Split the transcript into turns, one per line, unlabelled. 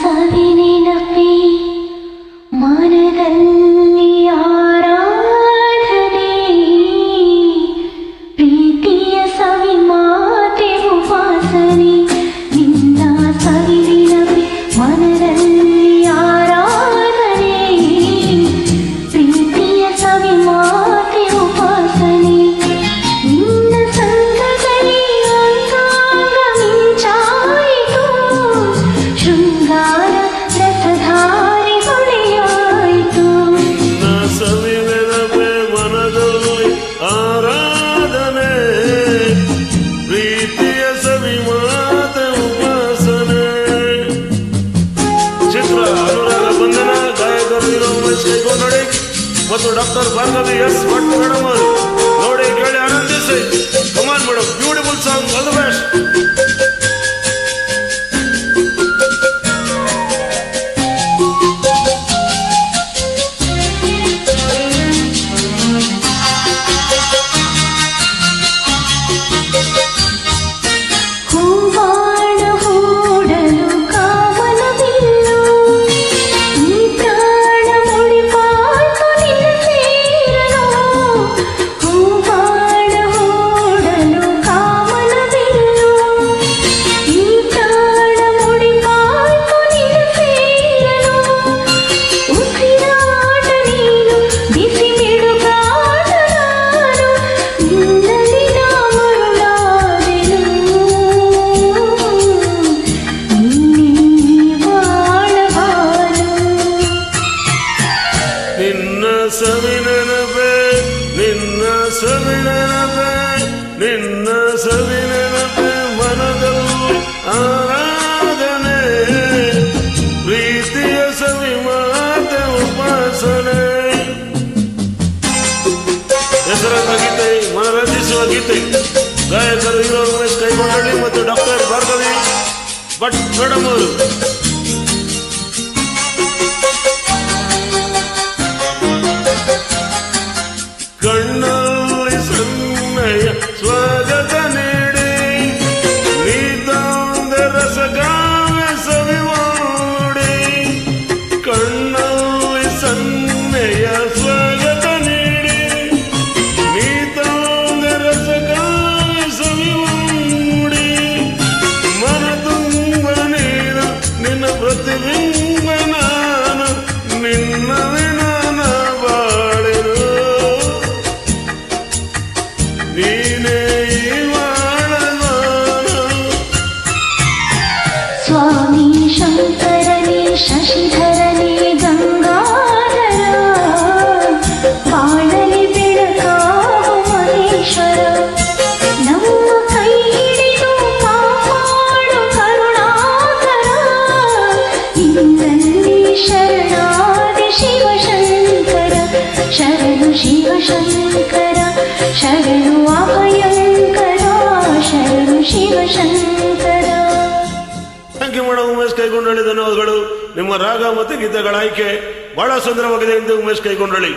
ಸವಿನ ಚಿತ್ರ ಅನುರಾಗ ಬಂಧನ ಗಾಯಕರು ಮತ್ತು doctor Bhargavi S Bhat madam ಅವರು
ಸವಿನನಪೆ ನಿನ್ನ ಸವಿನನಪೆ ನಿನ್ನ
ಸವಿನನಪೆ ಮನದಲ್ಲೂ ಆರಾಧನೆ. ಪ್ರೀತಿಯ ಸವಿ ಮಾತ ಉಪಾಸನೆ. ಹೆಸರಾದ ಗೀತೆ, ಮನರಂಜಿಸುವ ಗೀತೆ. ಗಾಯಕರು ಹೀರೋ ರಮೇಶ್ ಮತ್ತು ಡಾಕ್ಟರ್ ಭಾರ್ಗವಿ ಭಟ್
ಕಡಮೂರು शिवशङ्कर शरणु अभयङ्कर ಶರಣು ಶಿವಶಂಕರ
ಆಯ್ಕೆ ಮಾಡುವ ಉಮೇಶ್ ಕೈಗೊಂಡಳ್ಳಿ ಧನ್ಯವಾದಗಳು. ನಿಮ್ಮ ರಾಗ ಮತ್ತು ಗೀತೆಗಳ ಆಯ್ಕೆ ಬಹಳ ಸುಂದರವಾಗಿದೆ ಎಂದು ಉಮೇಶ್ ಕೈಗೊಂಡಳ್ಳಿ.